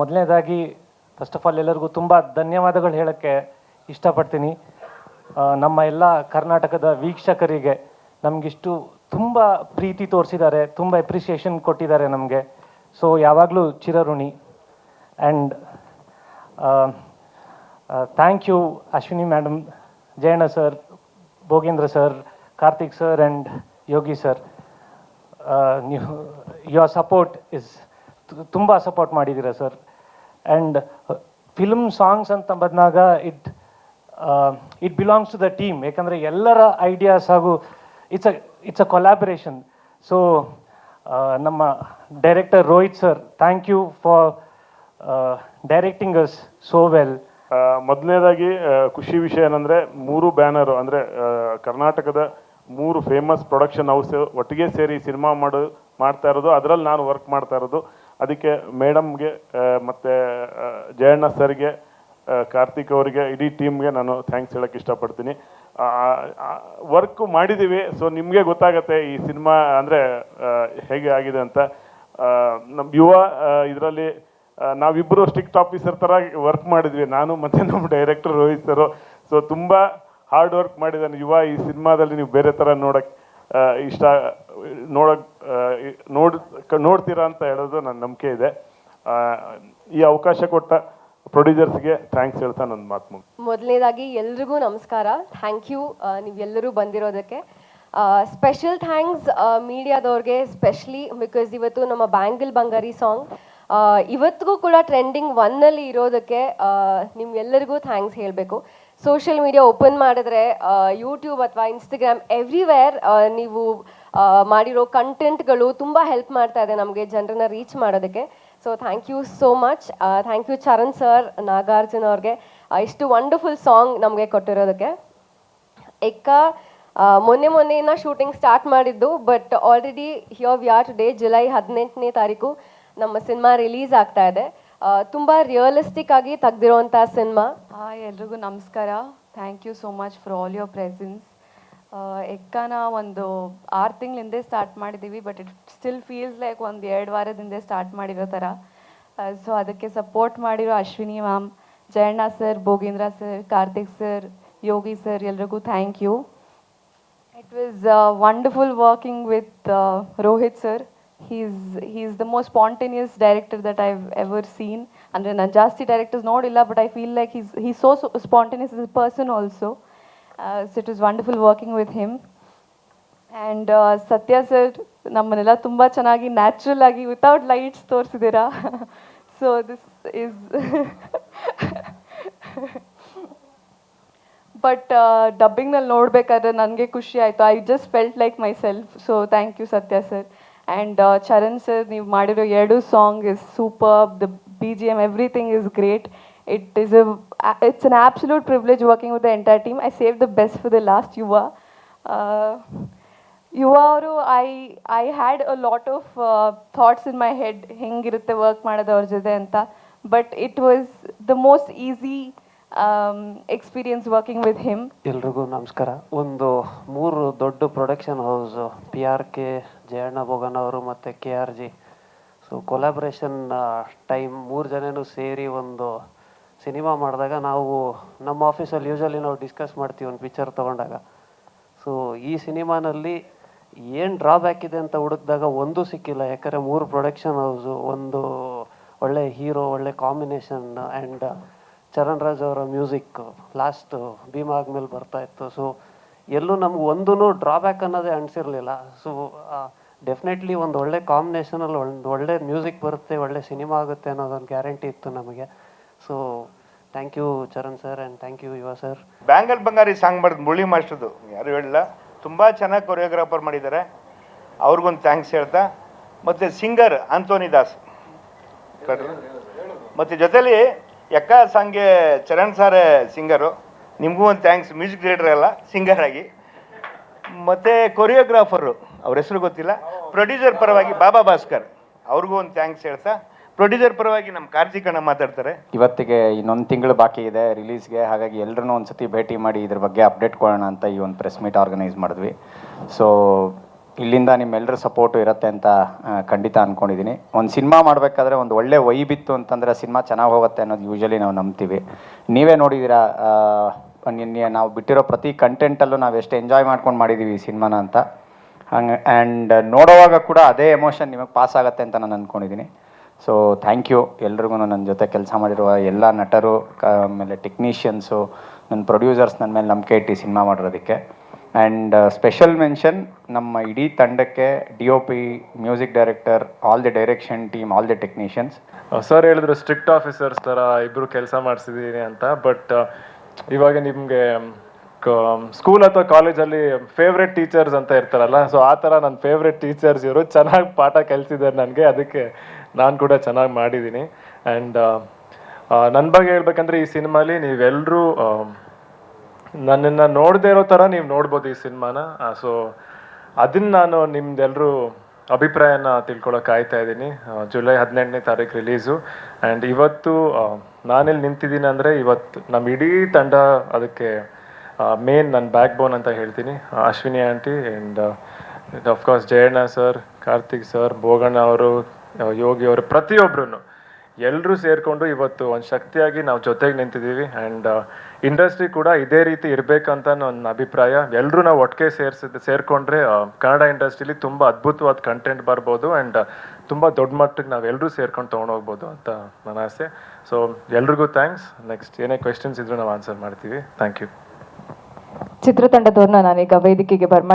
ಮೊದಲನೇದಾಗಿ first of all ಎಲ್ಲರಿಗೂ ತುಂಬ ಧನ್ಯವಾದಗಳು ಹೇಳೋಕ್ಕೆ ಇಷ್ಟಪಡ್ತೀನಿ. ನಮ್ಮ ಎಲ್ಲ ಕರ್ನಾಟಕದ ವೀಕ್ಷಕರಿಗೆ ನಮಗಿಷ್ಟು ತುಂಬ ಪ್ರೀತಿ ತೋರಿಸಿದ್ದಾರೆ, ತುಂಬ ಎಪ್ರಿಸಿಯೇಷನ್ ಕೊಟ್ಟಿದ್ದಾರೆ ನಮಗೆ. ಸೊ ಯಾವಾಗಲೂ ಚಿರಋಣಿ. And thank you Ashwini madam Jayanna sir Bhogendra sir Karthik sir and Yogi sir ನೀವು ಯುವರ್ ಸಪೋರ್ಟ್ ಇಸ್ ತುಂಬ ಸಪೋರ್ಟ್ ಮಾಡಿದ್ದೀರಾ ಸರ್ ಆ್ಯಂಡ್ ಫಿಲ್ಮ್ ಸಾಂಗ್ಸ್ ಅಂತ ಬಂದಾಗ it it belongs to the team ಯಾಕಂದರೆ ಎಲ್ಲರ ಐಡಿಯಾಸ್ ಹಾಗೂ it's a it's a collaboration so ನಮ್ಮ director Rohit sir thank you for directing us so well ಮೊದಲನೇದಾಗಿ ಖುಷಿ ವಿಷಯ ಏನಂದರೆ ಮೂರು ಬ್ಯಾನರು ಅಂದರೆ ಕರ್ನಾಟಕದ ಮೂರು ಫೇಮಸ್ ಪ್ರೊಡಕ್ಷನ್ ಹೌಸ್ ಒಟ್ಟಿಗೆ ಸೇರಿ ಸಿನಿಮಾ ಮಾಡು, ಮಾಡ್ತಾ ಇರೋದು. ಅದರಲ್ಲಿ ನಾನು ವರ್ಕ್ ಮಾಡ್ತಾ ಇರೋದು. ಅದಕ್ಕೆ ಮೇಡಮ್ಗೆ ಮತ್ತು ಜಯಣ್ಣ ಸರ್ಗೆ ಕಾರ್ತಿಕ್ ಅವರಿಗೆ, ಇಡೀ ಟೀಮ್ಗೆ ನಾನು ಥ್ಯಾಂಕ್ಸ್ ಹೇಳೋಕ್ಕೆ ಇಷ್ಟಪಡ್ತೀನಿ. ವರ್ಕ್ ಮಾಡಿದ್ದೀವಿ ಸೊ ನಿಮಗೆ ಗೊತ್ತಾಗತ್ತೆ ಈ ಸಿನಿಮಾ ಅಂದರೆ ಹೇಗೆ ಆಗಿದೆ ಅಂತ. ನಮ್ಮ ಯುವ ಇದರಲ್ಲಿ ನಾವಿಬ್ಬರು ಸ್ಟ್ರಿಕ್ಟ್ ಆಫೀಸರ್ ಥರ ವರ್ಕ್ ಮಾಡಿದ್ವಿ. ನಾನು ಮತ್ತು ನಮ್ಮ ಡೈರೆಕ್ಟರ್ ರೋಹಿತ್ ಸರು ಸೊ ತುಂಬ ಹಾರ್ಡ್ ವರ್ಕ್ ಮಾಡಿದ್ದಾನೆ ಯುವ ಈ ಸಿನಿಮಾದಲ್ಲಿ ನೀವು ಬೇರೆ ಥರ ನೋಡಕ್ಕೆ ಇಷ್ಟ ನೋಡೋ ನೋಡ್ ನೋಡ್ತೀರಾ ಅಂತ ಹೇಳೋದು ನನ್ನ ನಂಬಿಕೆ ಇದೆ. ಈ ಅವಕಾಶ ಕೊಟ್ಟ ಪ್ರೊಡ್ಯೂಸರ್ಸ್ಗೆ ಥ್ಯಾಂಕ್ಸ್ ಹೇಳ್ತಾ ನನ್ನ ಮಾತು ಮೊದಲನೇದಾಗಿ ಎಲ್ರಿಗೂ ನಮಸ್ಕಾರ. ಥ್ಯಾಂಕ್ ಯು ನೀವೆಲ್ಲರೂ ಬಂದಿರೋದಕ್ಕೆ. ಸ್ಪೆಷಲ್ ಥ್ಯಾಂಕ್ಸ್ ಮೀಡಿಯಾದವ್ರಿಗೆ ಸ್ಪೆಷಲಿ ಬಿಕಾಸ್ ಇವತ್ತು ನಮ್ಮ ಬ್ಯಾಂಗಲ್ ಬಂಗಾರಿ ಸಾಂಗ್ ಇವತ್ತಿಗೂ ಕೂಡ ಟ್ರೆಂಡಿಂಗ್ ಒನ್ನಲ್ಲಿ ಇರೋದಕ್ಕೆ ನಿಮ್ಗೆಲ್ಲರಿಗೂ ಥ್ಯಾಂಕ್ಸ್ ಹೇಳಬೇಕು. ಸೋಷಿಯಲ್ ಮೀಡಿಯಾ ಓಪನ್ ಮಾಡಿದ್ರೆ ಯೂಟ್ಯೂಬ್ ಅಥವಾ ಇನ್ಸ್ಟಾಗ್ರಾಮ್ ಎವ್ರಿವೇರ್ ನೀವು ಮಾಡಿರೋ ಕಂಟೆಂಟ್ಗಳು ತುಂಬ ಹೆಲ್ಪ್ ಮಾಡ್ತಾ ಇದೆ ನಮಗೆ ಜನರನ್ನ ರೀಚ್ ಮಾಡೋದಕ್ಕೆ. So thank you so much thank you Charan sir Nagarjun ಅವ್ರಿಗೆ. ಇಷ್ಟು ವಂಡರ್ಫುಲ್ ಸಾಂಗ್ ನಮಗೆ ಕೊಟ್ಟಿರೋದಕ್ಕೆ. ಎಕ್ಕ ಮೊನ್ನೆ ಮೊನ್ನೆಯಿಂದ ಶೂಟಿಂಗ್ ಸ್ಟಾರ್ಟ್ ಮಾಡಿದ್ದು but already here we are today July ಹದಿನೆಂಟನೇ ತಾರೀಕು. ನಮ್ಮ ಸಿನಿಮಾ ರಿಲೀಸ್ ಆಗ್ತಾ ಇದೆ. ತುಂಬಾ ರಿಯಲಿಸ್ಟಿಕ್ ಆಗಿ ತೆಗ್ದಿರೋಂಥ ಸಿನಿಮಾ ಹಾಯ್ ಎಲ್ರಿಗೂ ನಮಸ್ಕಾರ. Thank you so much for all your presence ಎಕ್ಕನ ಒಂದು ಆರು ತಿಂಗಳಿಂದೆ ಸ್ಟಾರ್ಟ್ ಮಾಡಿದ್ದೀವಿ but it still feels like ಒಂದು ಎರಡು ವಾರದಿಂದ ಸ್ಟಾರ್ಟ್ ಮಾಡಿರೋ ಥರ. ಸೊ ಅದಕ್ಕೆ ಸಪೋರ್ಟ್ ಮಾಡಿರೋ Ashwini ma'am Jayanna sir Bhogendra sir Karthik sir Yogi sir ಎಲ್ರಿಗೂ thank you it was wonderful working with Rohit uh, Most spontaneous director that I've ever seen. And then Najasti directors nodilla, but I feel like he's he's so, so spontaneous as a person also. Uh, so it was wonderful working with him. And Satya sir ನಮ್ಮನ್ನೆಲ್ಲ ತುಂಬ ಚೆನ್ನಾಗಿ natural ಆಗಿ without lights ತೋರಿಸಿದ್ದೀರಾ so this is but ಡಬ್ಬಿಂಗ್ನಲ್ಲಿ ನೋಡಬೇಕಾದ್ರೆ ನನಗೆ ಖುಷಿ ಆಯಿತು I just felt like myself so thank you Satya sir and Charan sir ನೀವು ಮಾಡಿರೋ ಎರಡು song is super the B G M everything is great it is it's an absolute privilege working with the entire team I save the best for the last Yuva Yuva ಅವರು I I had a lot of thoughts in my head ಹೆಂಗಿರುತ್ತೆ work ಮಾಡೋದು ಅವ್ರ ಜೊತೆ ಅಂತ. But it was the most easy experience working with him ಎಲ್ರಿಗೂ ನಮಸ್ಕಾರ. ಒಂದು ಮೂರು ದೊಡ್ಡ production house P R K Jayanna Bhogan ಅವರು ಮತ್ತು K R G so collaboration time ಮೂರು ಜನನೂ ಸೇರಿ ಒಂದು ಸಿನಿಮಾ ಮಾಡಿದಾಗ ನಾವು ನಮ್ಮ ಆಫೀಸಲ್ಲಿ ಯೂಶಲಿ ನಾವು ಡಿಸ್ಕಸ್ ಮಾಡ್ತೀವಿ ಒಂದು ಪಿಕ್ಚರ್ ತಗೊಂಡಾಗ. ಸೊ ಈ ಸಿನಿಮಾನಲ್ಲಿ ಏನು ಡ್ರಾಬ್ಯಾಕ್ ಇದೆ ಅಂತ ಹುಡುಕಿದಾಗ ಒಂದೂ ಸಿಕ್ಕಿಲ್ಲ. ಯಾಕಂದರೆ ಮೂರು ಪ್ರೊಡಕ್ಷನ್ ಹೌಸು ಒಂದು ಒಳ್ಳೆ ಹೀರೋ ಒಳ್ಳೆ ಕಾಂಬಿನೇಷನ್ ಆ್ಯಂಡ್ ಚರಣ್ ರಾಜ್ ಅವರ ಮ್ಯೂಸಿಕ್ ಲಾಸ್ಟ್ ಭೀಮಾ ಆದ್ಮೇಲೆ ಬರ್ತಾ ಇತ್ತು. ಸೊ ಎಲ್ಲೂ ನಮ್ಗೆ ಒಂದೂ ಡ್ರಾಬ್ಯಾಕ್ ಅನ್ನೋದೇ ಅನಿಸಿರಲಿಲ್ಲ. ಸೊ ಡೆಫಿನೆಟ್ಲಿ ಒಂದು ಒಳ್ಳೆ ಕಾಂಬಿನೇಷನಲ್ಲಿ ಒಂದು ಒಳ್ಳೆ ಮ್ಯೂಸಿಕ್ ಬರುತ್ತೆ ಒಳ್ಳೆ ಸಿನಿಮಾ ಆಗುತ್ತೆ ಅನ್ನೋದೊಂದು ಗ್ಯಾರಂಟಿ ಇತ್ತು ನಮಗೆ. So thank you Charan sir and thank you Yuva sir bangle Bangari song ಮಾಡಿದ್ ಮುಳಿ ಮಾಸ್ಟರ್ದು. ಯಾರು ಹೇಳಿಲ್ಲ ತುಂಬ ಚೆನ್ನಾಗಿ ಕೊರಿಯೋಗ್ರಾಫರ್ ಮಾಡಿದ್ದಾರೆ ಅವ್ರಿಗೊಂದು ಥ್ಯಾಂಕ್ಸ್ ಹೇಳ್ತಾ. ಮತ್ತು ಸಿಂಗರ್ ಆಂಟೋನಿ ದಾಸ್ ಮತ್ತು ಜೊತೆಲಿ ಎಕ್ಕ ಸಾಂಗ್ಗೆ ಚರಣ್ ಸಾರೇ ಸಿಂಗರು. ನಿಮಗೂ ಒಂದು ಥ್ಯಾಂಕ್ಸ್ ಮ್ಯೂಸಿಕ್ ಡೈರೆಕ್ಟರ್ ಅಲ್ಲ ಸಿಂಗರ್ ಆಗಿ. ಮತ್ತು ಕೊರಿಯೋಗ್ರಾಫರು ಅವ್ರ ಹೆಸರು ಗೊತ್ತಿಲ್ಲ. ಪ್ರೊಡ್ಯೂಸರ್ ಪರವಾಗಿ ಬಾಬಾ ಭಾಸ್ಕರ್, ಅವ್ರಿಗೂ ಒಂದು ಥ್ಯಾಂಕ್ಸ್ ಹೇಳ್ತಾ. ಪ್ರೊಡ್ಯೂಸರ್ ಪರವಾಗಿ ನಮ್ಮ ಕಾರ್ತಿಕಣ್ಣ ಮಾತಾಡ್ತಾರೆ. ಇವತ್ತಿಗೆ ಇನ್ನೊಂದು ತಿಂಗಳು ಬಾಕಿ ಇದೆ ರಿಲೀಸ್ಗೆ ಹಾಗಾಗಿ ಎಲ್ಲರೂ ಒಂದ್ಸತಿ ಭೇಟಿ ಮಾಡಿ ಇದ್ರ ಬಗ್ಗೆ ಅಪ್ಡೇಟ್ ಕೊಡೋಣ ಅಂತ ಈ ಒಂದು ಪ್ರೆಸ್ ಮೀಟ್ ಆರ್ಗನೈಸ್ ಮಾಡಿದ್ವಿ. ಸೊ ಇಲ್ಲಿಂದ ನಿಮ್ಮೆಲ್ಲರ ಸಪೋರ್ಟು ಇರುತ್ತೆ ಅಂತ ಖಂಡಿತ ಅಂದ್ಕೊಂಡಿದ್ದೀನಿ ಒಂದು ಸಿನಿಮಾ ಮಾಡಬೇಕಾದ್ರೆ ಒಂದು ಒಳ್ಳೆ ವೈಬಿತ್ತು ಅಂತಂದರೆ ಸಿನಿಮಾ ಚೆನ್ನಾಗಿ ಹೋಗುತ್ತೆ ಅನ್ನೋದು ಯೂಶಲಿ ನಾವು ನಂಬ್ತೀವಿ. ನೀವೇ ನೋಡಿದ್ದೀರಾ ನಿನ್ನೆ ನಾವು ಬಿಟ್ಟಿರೋ ಪ್ರತಿ ಕಂಟೆಂಟಲ್ಲೂ ನಾವು ಎಷ್ಟು ಎಂಜಾಯ್ ಮಾಡ್ಕೊಂಡು ಮಾಡಿದ್ದೀವಿ ಈ ಸಿನಿಮಾನ ಅಂತ. ಹಂಗೆ ಆ್ಯಂಡ್ ನೋಡೋವಾಗ ಕೂಡ ಅದೇ ಎಮೋಷನ್ ನಿಮಗೆ ಪಾಸ್ ಆಗುತ್ತೆ ಅಂತ ನಾನು ಅಂದ್ಕೊಂಡಿದ್ದೀನಿ ಸೊ ಥ್ಯಾಂಕ್ ಯು ಎಲ್ರಿಗೂ ನನ್ನ ಜೊತೆ ಕೆಲಸ ಮಾಡಿರುವ ಎಲ್ಲ ನಟರು ಆಮೇಲೆ ಟೆಕ್ನಿಷಿಯನ್ಸು ನನ್ನ ಪ್ರೊಡ್ಯೂಸರ್ಸ್ ನನ್ನ ಮೇಲೆ ನಂಬಿಕೆ ಇಟ್ಟು ಸಿನಿಮಾ ಮಾಡಿರೋದಕ್ಕೆ. ಆ್ಯಂಡ್ ಸ್ಪೆಷಲ್ ಮೆನ್ಷನ್ ನಮ್ಮ ಇಡೀ ತಂಡಕ್ಕೆ D O P music director all the direction team all the technicians sir ಹೇಳಿದ್ರು ಸ್ಟ್ರಿಕ್ಟ್ ಆಫೀಸರ್ಸ್ ಥರ ಇಬ್ಬರು ಕೆಲಸ ಮಾಡಿಸಿದ್ದೀನಿ ಅಂತ ಬಟ್ ಇವಾಗ ನಿಮಗೆ ಸ್ಕೂಲ್ ಅಥವಾ ಕಾಲೇಜಲ್ಲಿ ಫೇವ್ರೆಟ್ ಟೀಚರ್ಸ್ ಅಂತ ಇರ್ತಾರಲ್ಲ ಸೊ ಆ ಥರ ನನ್ನ ಫೇವ್ರೆಟ್ ಟೀಚರ್ಸ್ ಇವರು ಚೆನ್ನಾಗಿ ಪಾಠ ಕಲಿಸಿದ್ದಾರೆ ನನಗೆ, ಅದಕ್ಕೆ ನಾನು ಕೂಡ ಚೆನ್ನಾಗಿ ಮಾಡಿದ್ದೀನಿ ಆ್ಯಂಡ್ ನನ್ನ ಬಗ್ಗೆ ಹೇಳ್ಬೇಕಂದ್ರೆ ಈ ಸಿನಿಮಾಲಿ ನೀವೆಲ್ಲರೂ ನನ್ನನ್ನು ನೋಡದೇ ಇರೋ ಥರ ನೀವು ನೋಡ್ಬೋದು ಈ ಸಿನಿಮಾನ. ಸೊ ಅದನ್ನ ನಾನು ನಿಮ್ದೆಲ್ಲರೂ ಅಭಿಪ್ರಾಯನ ತಿಳ್ಕೊಳಕ್ಕೆ ಕಾಯ್ತಾ ಇದ್ದೀನಿ. ಜುಲೈ ಹದಿನೆಂಟನೇ ತಾರೀಕು ರಿಲೀಸು ಆ್ಯಂಡ್ ಇವತ್ತು ನಾನಿಲ್ಲಿ ನಿಂತಿದ್ದೀನಿ ಅಂದರೆ ಇವತ್ತು ನಮ್ಮ ಇಡೀ ತಂಡ ಅದಕ್ಕೆ ಮೇನ್ ನನ್ನ ಬ್ಯಾಕ್ ಬೋನ್ ಅಂತ ಹೇಳ್ತೀನಿ. Ashwini aunty and of course Jayanna sir Karthik sir Boganna ಅವರು ಯೋಗಿ ಅವರು ಪ್ರತಿಯೊಬ್ಬರು ಎಲ್ಲರೂ ಸೇರಿಕೊಂಡು ಇವತ್ತು ಒಂದು ಶಕ್ತಿಯಾಗಿ ನಾವು ಜೊತೆಗೆ ನಿಂತಿದ್ದೀವಿ ಆ್ಯಂಡ್ ಇಂಡಸ್ಟ್ರಿ ಕೂಡ ಇದೇ ರೀತಿ ಇರಬೇಕಂತ ನನ್ನ ಅಭಿಪ್ರಾಯ. ಎಲ್ಲರೂ ನಾವು ಒಟ್ಟಿಗೆ ಸೇರಿಸಿದ ಸೇರಿಕೊಂಡ್ರೆ ಕನ್ನಡ ಇಂಡಸ್ಟ್ರೀಲಿ ತುಂಬ ಅದ್ಭುತವಾದ ಕಂಟೆಂಟ್ ಬರ್ಬೋದು ಆ್ಯಂಡ್ ತುಂಬ ದೊಡ್ಡ ಮಟ್ಟಕ್ಕೆ ನಾವೆಲ್ಲರೂ ಸೇರ್ಕೊಂಡು ತೊಗೊಂಡೋಗ್ಬೋದು ಅಂತ ನನ್ನ ಆಸೆ. ಸೊ ಎಲ್ರಿಗೂ ಥ್ಯಾಂಕ್ಸ್ ನೆಕ್ಸ್ಟ್ ಏನೇ ಕ್ವೆಶನ್ಸ್ ಇದ್ರೂ ನಾವು ಆನ್ಸರ್ ಮಾಡ್ತೀವಿ. ಥ್ಯಾಂಕ್ ಯು ಚಿತ್ರತಂಡದವ್ರನ್ನ ನಾನೀಗ ವೇದಿಕೆಗೆ ಬರ್ಮ